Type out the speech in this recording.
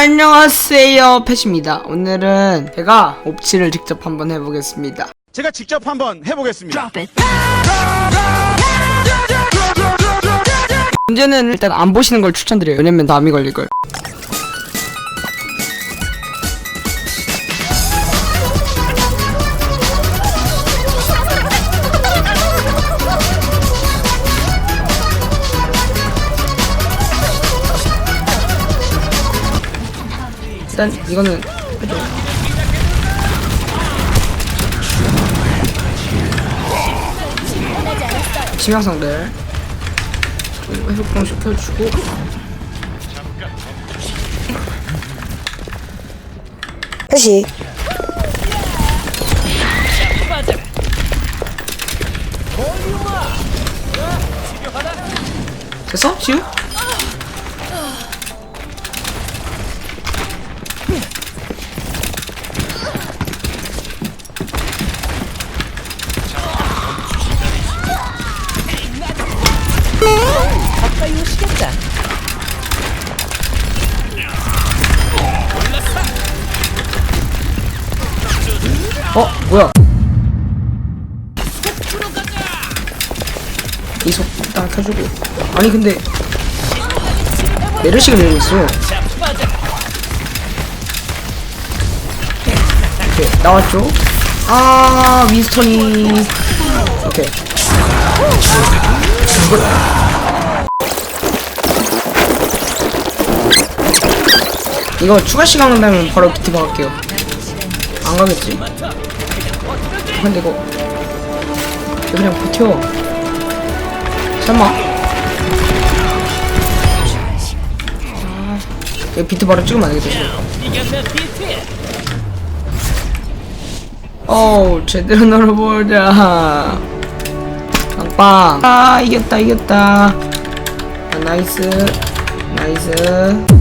안녕하세요 패시입니다 오늘은 제가 옵치를 직접 한번 해보겠습니다 제가 직접 한번 해보겠습니다. 문제는 일단 안 보시는 걸 추천드려요 왜냐면 남이 걸릴 걸 일단 이거는 치명상들 회복병 시켜주고 다시 됐어? 지우? 어 뭐야? 이속 딱 켜주고. 아니 근데 메르시가 밀고 있어. 오케이 나왔죠? 아 윈스턴이. 오케이 이거 추가 시간 간다면 바로 비트 박을게요. 안 가겠지? 근데 이거 그냥 버텨 설마? 아, 비트 바로 찍으면 안 되겠다 어우 제대로 놀아보자. 빵빵. 아 이겼다 이겼다. 아, 나이스. 나이스